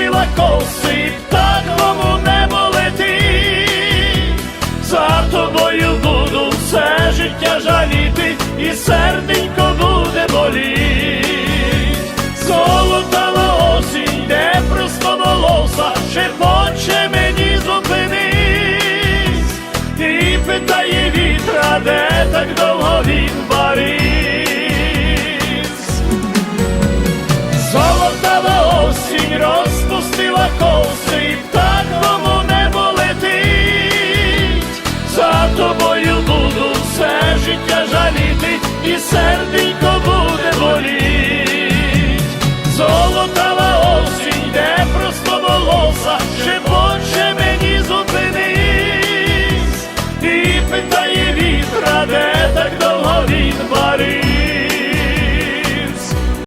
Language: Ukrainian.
розпустила коси, так кому небо летить, за тобою буду все життя жаліти, і серденько буде боліть. Золотава осінь, де просто волоса, шепоче мені зупинись, і питає вітра, де так довго